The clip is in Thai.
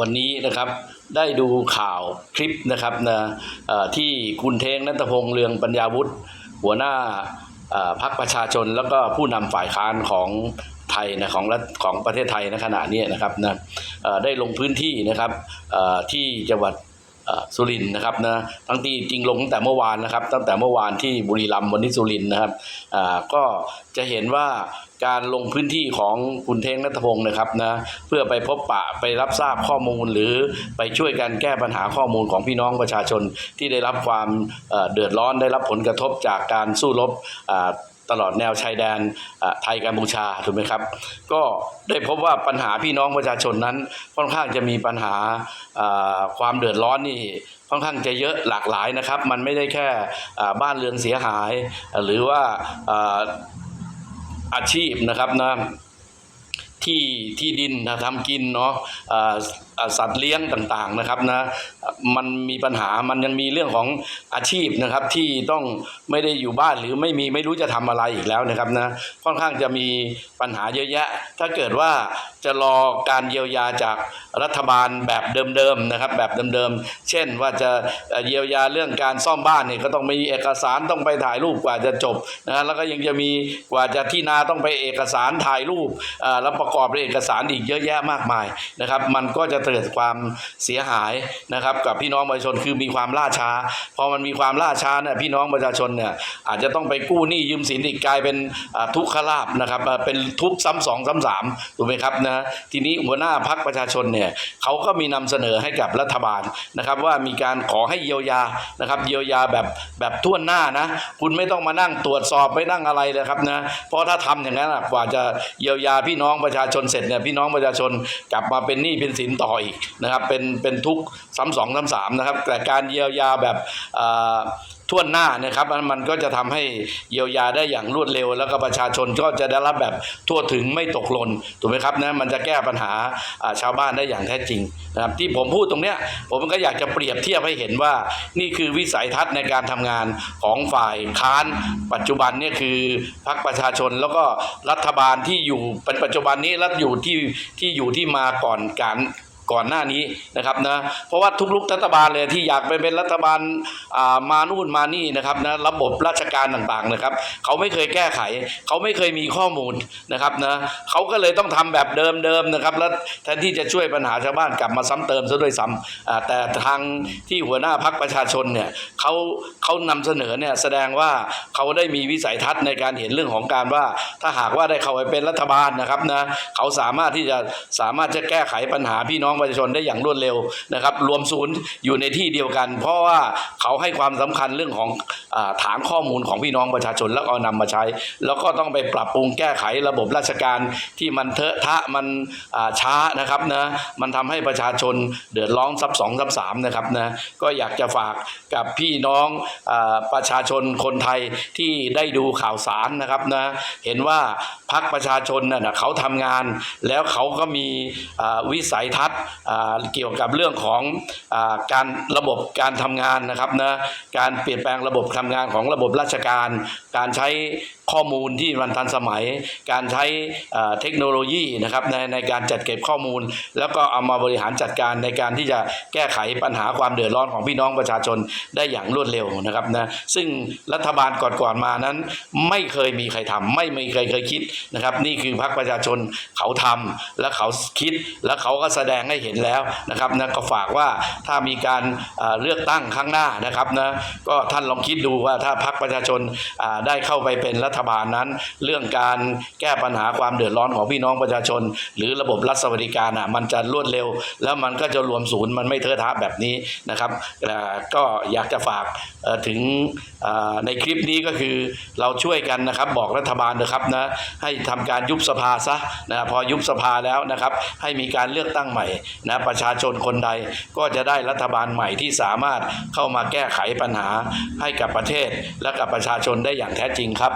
วันนี้นะครับได้ดูข่าวคลิปนะครับนะเอ่อที่คุณเทงนัตพงษ์เรืองปัญญาวุฒิหัวหน้าพรรคประชาชนแล้วก็ผู้นำฝ่ายค้านของไทยนะของรัฐของประเทศไทยในขณะนี้นะครับนะเอ่อได้ลงพื้นที่นะครับที่จังหวัด สุรินนะครับนะทั้งที่จริงลงตั้งแต่เมื่อวานนะครับ ตั้งแต่เมื่อวานที่บุรีรัมย์วันนี้สุรินนะครับอ่าก็จะเห็นว่าการลงพื้นที่ของคุณเทงนัทพงศ์นะครับนะเพื่อไปพบปะไปรับทราบข้อมูลหรือไปช่วยกันแก้ปัญหาข้อมูลของพี่น้องประชาชนที่ได้รับความเอ่อเดือดร้อนได้รับผลกระทบจากการสู้รบอ่า ตลอดแนวชายแดนไทยกัมพูชาถูกไหมครับ ก็ได้พบว่าปัญหาพี่น้องประชาชนนั้นค่อนข้างจะมีปัญหาความเดือดร้อนนี่ค่อนข้างจะเยอะหลากหลายนะครับ มันไม่ได้แค่บ้านเรือนเสียหาย หรือว่าอาชีพนะครับนะที่ที่ดินนะทำกินเนาะ สัตว์เลี้ยงต่างๆนะครับนะมันมีปัญหามันยังมีเรื่องของอาชีพนะครับ ที่ต้องไม่ได้อยู่บ้านหรือไม่มีไม่รู้จะทำอะไรอีกแล้วนะครับนะค่อนข้างจะมีปัญหาเยอะแยะ ถ้าเกิดว่าจะรอการเยียวยาจากรัฐบาลแบบเดิมๆนะครับ แบบเดิมๆเช่นว่าจะเยียวยาเรื่องการซ่อมบ้านเนี่ยก็ต้องมีเอกสารต้องไปถ่ายรูปกว่าจะจบนะฮะแล้วก็ยังจะมีกว่าจะที่นาต้องไปเอกสารถ่ายรูปอ่าแล้วประกอบด้วยเอกสารอีกเยอะแยะมากมายนะครับ มันก็จะเกิดความเสียหายนะครับกับพี่น้องประชาชนคือมีความล่าช้า พอมันมีความล่าช้าเนี่ยพี่น้องประชาชนเนี่ยอาจจะต้องไปกู้หนี้ยืมสินอีกกลายเป็นทุกขลาบนะครับเป็นทุกซ้ำสองซ้ำสามถูกไหมครับนะทีนี้หัวหน้าพักประชาชนเนี่ยเขาก็มีนำเสนอให้กับรัฐบาลนะครับว่ามีการขอให้เยียวยานะครับเยียวยาแบบแบบท่วนหน้านะคุณไม่ต้องมานั่งตรวจสอบไม่นั่งอะไรเลยครับนะเพราะถ้าทำอย่างนั้นกว่าจะเยียวยาพี่น้องประชาชนเสร็จเนี่ยพี่น้องประชาชนกลับมาเป็นหนี้เป็นสินต่ออีกนะครับเป็นเป็นทุกซ้ำสองซ้ำสามนะครับแต่การเยียวยาแบบทั่วหน้านะครับมันก็จะทำให้เยียวยาได้อย่างรวดเร็ว แล้วก็ประชาชนก็จะได้รับแบบทั่วถึงไม่ตกหล่นถูกไหมครับนะมันจะแก้ปัญหาอ่าชาวบ้านได้อย่างแท้จริงนะครับที่ผมพูดตรงเนี้ยผมก็อยากจะเปรียบเทียบให้เห็นว่านี่คือวิสัยทัศน์ในการทำงานของฝ่ายค้าน ปัจจุบันเนี่ยคือพรรคประชาชนแล้วก็รัฐบาลที่อยู่เป็นปัจจุบันนี้รัฐอยู่ที่ที่อยู่ที่มาก่อนการ ก่อนหน้านี้นะครับนะเพราะว่าทุกลุกรัฐบาลเลยที่อยากไปเป็นรัฐบาลอ่ามานู่นมานี่นะครับนะระบบราชการต่างๆนะครับ เขาไม่เคยแก้ไข เขาไม่เคยมีข้อมูลนะครับนะเขาก็เลยต้องทำแบบเดิมๆนะครับแล้วแทนที่จะช่วยปัญหาชาวบ้านกลับมาซ้ำเติมซะด้วยซ้ำอ่าแต่ทางที่หัวหน้าพักประชาชนเนี่ยเขาเขานำเสนอเนี่ยแสดงว่าเขาได้มีวิสัยทัศน์ในการเห็นเรื่องของการว่า ถ้าหากว่าได้เข้าไปเป็นรัฐบาลนะครับนะเขาสามารถที่จะสามารถจะแก้ไขปัญหาพี่น้องประชาชนได้อย่างรวดเร็วนะครับ รวมศูนย์อยู่ในที่เดียวกัน เพราะว่าเขาให้ความสำคัญเรื่องของอฐานข้อมูลของพี่น้องประชาชนแล้วเอานำมาใช้ แล้วก็ต้องไปปรับปรุงแก้ไขระบบราชการที่มันเทอะทะมันช้านะครับนะมันทำให้ประชาชนเดือดร้อนซับสองซับสามนะครับนะก็อยากจะฝากกับพี่น้องอประชาชนคนไทยที่ได้ดูข่าวสารนะครับนะเห็นว่าพักประชาชนน่ะนะเขาทำงาน แล้วเขาก็มีวิสัยทัศน์เกี่ยวกับเรื่องของอการระบบการทำงานนะครับนะการเปลี่ยนแปลงระบบทำงานของระบบราชการ การใช้ข้อมูลที่มันทันสมัย การใช้เทคโนโลยีนะครับในในการจัดเก็บข้อมูล แล้วก็เอามาบริหารจัดการในการที่จะแก้ไขปัญหาความเดือดร้อนของพี่น้องประชาชนได้อย่างรวดเร็วนะครับนะซึ่งรัฐบาลก่อนๆมานั้น ไม่เคยมีใครทำไม่มีใครเคยคิดนะครับ นี่คือพรรคประชาชนเขาทำและเขาคิดและเขาก็แสดงให้เห็นแล้วนะครับนะก็ฝากว่าถ้ามีการเลือกตั้งข้งหน้านะครับนะก็ท่านลองคิดดูว่าถ้าพรรคประชาชนได้เข้าไปเป็นรัฐบาลนั้น เรื่องการแก้ปัญหาความเดือดร้อนของพี่น้องประชาชน หรือระบบรัฐสวัสดิการอะมันจะรวดเร็ว แล้วมันก็จะรวมศูนย์มันไม่เทอะทะแบบนี้นะครับก็อยากจะฝากถึงในคลิปนี้ก็คือเราช่วยกันนะครับบอกรัฐบาลนะครับนะให้ทำการยุบสภาซะนะพอยุบสภาแล้วนะครับให้มีการเลือกตั้งใหม่นะประชาชนคนใดก็จะได้รัฐบาลใหม่ที่สามารถเข้ามาแก้ไขปัญหาให้กับประเทศและกับประชาชนได้อย่างแท้จริงครับ